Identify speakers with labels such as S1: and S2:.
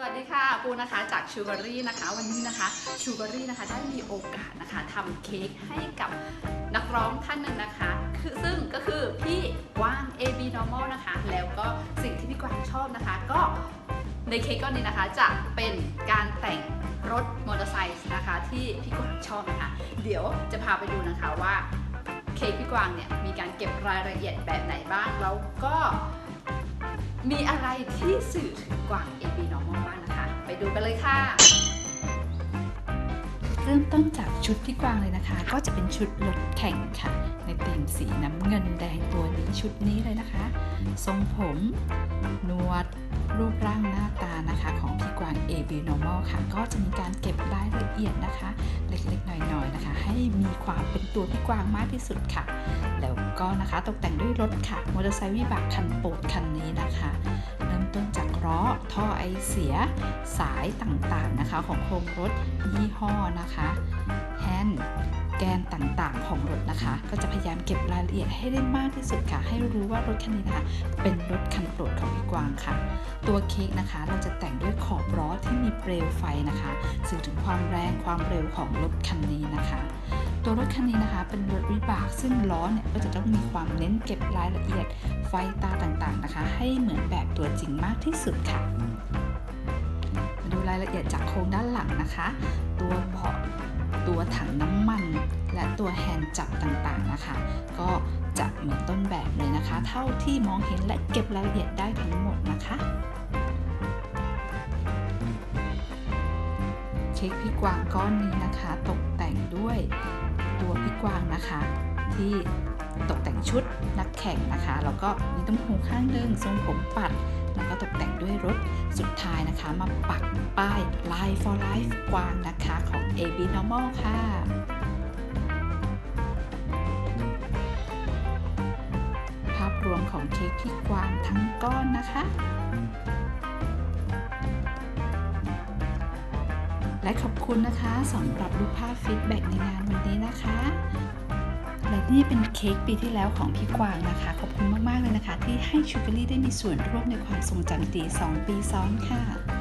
S1: สวัสดีค่ะปูนะคะจากชูการี่นะคะ วันนี้นะคะชูการี่นะคะได้มีโอกาสนะคะทำเค้กให้กับนักร้องท่านหนึ่งนะคะคือซึ่งก็คือพี่กวาง AB Normal นะคะ แล้วก็สิ่งที่พี่กวางชอบนะคะ ก็ในเค้กก้อนนี้นะคะจะเป็นการแต่งรถมอเตอร์ไซค์นะคะ ที่พี่กวางชอบนะคะ เดี๋ยวจะพาไปดูนะคะว่าเค้กพี่กวางเนี่ยมีการเก็บรายละเอียดแบบไหนบ้างแล้วก็มีอะไรที่สื่อถึงกวาง AB Normal ดูกันเลยค่ะ
S2: เริ่มต้นจากชุดที่กวางเลยนะคะ ก็จะเป็นชุดรถแข่งค่ะ ในธีมสีน้ำเงินแดงตัวนี้ชุดนี้เลยนะคะ ทรงผมนวดรูปร่างหน้าตานะคะของพี่กวาง AB Normal ค่ะ ก็จะมีการเก็บรายละเอียดนะคะ เล็กๆ น้อยๆนะคะ ให้มีความเป็นตัวพี่กวางมากที่สุดค่ะ แล้ว ก็นะคะตกแต่งด้วยรถค่ะมอเตอร์ไซค์วิบากคันโปรดคันนี้นะคะ เริ่มต้นจากล้อท่อไอเสียสายต่างๆนะคะของโครงรถยี่ห้อนะคะางๆของรถนะคะ ก็จะพยายามเก็บรายละเอียดให้ได้มากที่สุดค่ะ ให้รู้ว่ารถคันนี้นะคะเป็นรถคันโปรดของพี่กวางค่ะ ตัวเค้กนะคะเราจะแต่งด้วยขอบล้อที่มีเปลวไฟนะคะสื่อถึงความแรงความเร็วของรถคันนี้นะคะ ตัวรถคันนี้นะคะเป็นรถวิบากซึ่งล้อเนี่ยก็จะต้องมีความเน้นเก็บรายละเอียดไฟตาต่างๆนะคะ ให้เหมือนแบบตัวจริงมากที่สุดค่ะมาดูรายละเอียดจากโครงด้านหลังนะคะ ตัวเบาะตัวถังน้ำมัน และตัวแฮนด์จับต่างๆนะคะ ก็จะเหมือนต้นแบบเลยนะคะ เท่าที่มองเห็นและเก็บรายละเอียดได้ทั้งหมดนะคะเค้กพี่กวางก้อนนี้นะคะ ตกแต่งด้วยตัวพี่กวางนะคะ ที่ตกแต่งชุดนักแข่งนะคะแล้วก็มีต้มหูข้างหนึ่งทรงผมปัด แล้วก็ตกแต่งด้วยรถสุดท้ายนะคะ มาปักป้าย Life for Life กวางนะคะของ AB Normal ค่ะ ของเค้กพี่กวางทั้งก้อนนะคะ และขอบคุณนะคะสำหรับรูปภาพฟีดแบ็กในงานวันนี้นะคะ และนี่เป็นเค้กปีที่แล้วของพี่กวางนะคะ ขอบคุณมาก ๆ เลยนะคะ ที่ให้ชูกอรี่ได้มีส่วนร่วมในความทรงจำดี 2 ปีซ้อนค่ะ